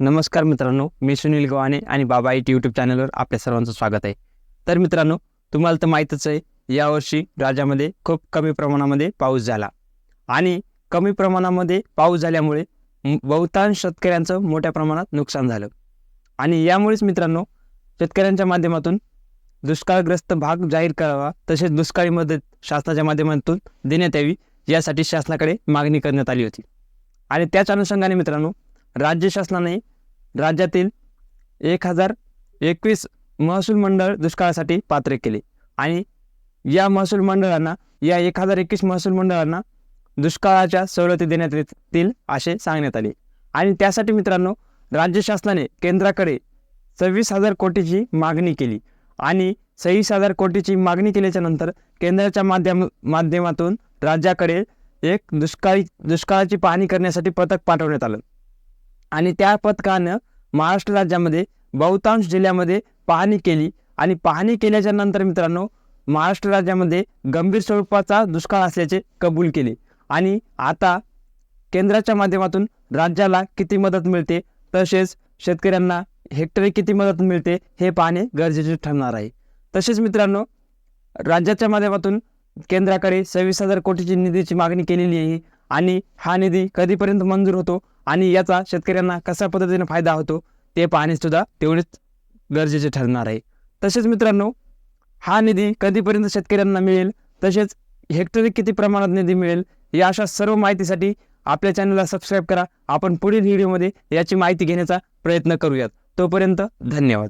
नमस्कार मित्रांनो मी सुनील गव्हाणे आणि बाबा आय टी यूट्यूब चॅनलवर आपल्या सर्वांचं स्वागत आहे. तर मित्रांनो तुम्हाला तर माहीतच आहे यावर्षी राज्यामध्ये खूप कमी प्रमाणामध्ये पाऊस झाला. आणि कमी प्रमाणामध्ये पाऊस झाल्यामुळे बहुतांश शेतकऱ्यांचं मोठ्या प्रमाणात नुकसान झालं. आणि यामुळेच मित्रांनो शेतकऱ्यांच्या माध्यमातून दुष्काळग्रस्त भाग जाहीर करावा तसेच दुष्काळी मदत शासनाच्या माध्यमातून देण्यात यावी यासाठी शासनाकडे मागणी करण्यात आली होती. आणि त्याच अनुषंगाने मित्रांनो राज्य शासनाने राज्यातील एक हजार एकवीस महसूल मंडळ दुष्काळासाठी पात्र केले. आणि या महसूल मंडळांना या एक हजार एकवीस महसूल मंडळांना दुष्काळाच्या सवलती देण्यात येतील असे सांगण्यात आले. आणि त्यासाठी मित्रांनो राज्य शासनाने केंद्राकडे सव्वीस हजार कोटीची मागणी केली. आणि सव्वीस हजार कोटीची मागणी केल्याच्यानंतर केंद्राच्या माध्यम माध्यमातून राज्याकडे एक दुष्काळी दुष्काळाची पाहणी करण्यासाठी पथक पाठवण्यात आलं. आणि त्या पथकानं महाराष्ट्र राज्यामध्ये बहुतांश जिल्ह्यामध्ये पाहणी केली आणि पाहणी केल्याच्यानंतर मित्रांनो महाराष्ट्र राज्यामध्ये गंभीर स्वरूपाचा दुष्काळ असल्याचे कबूल केले. आणि आता केंद्राच्या माध्यमातून राज्याला किती मदत मिळते तसेच शेतकऱ्यांना हेक्टरी किती मदत मिळते हे पाहणे गरजेचे ठरणार आहे. तसेच मित्रांनो राज्याच्या माध्यमातून केंद्राकडे सव्वीस हजार कोटीची निधीची मागणी केलेली आहे आणि हा निधी कधीपर्यंत मंजूर होतो आणि याचा शेतकऱ्यांना कशा पद्धतीने फायदा होतो ते पाहणे सुद्धा तेवढेच गरजेचे ठरणार आहे. तसेच मित्रांनो हा निधी कधीपर्यंत शेतकऱ्यांना मिळेल तसेच हेक्टरी किती प्रमाणात निधी मिळेल या अशा सर्व माहितीसाठी आपल्या चॅनलला सबस्क्राईब करा. आपण पुढील व्हिडिओमध्ये याची माहिती घेण्याचा प्रयत्न करूयात. तोपर्यंत धन्यवाद.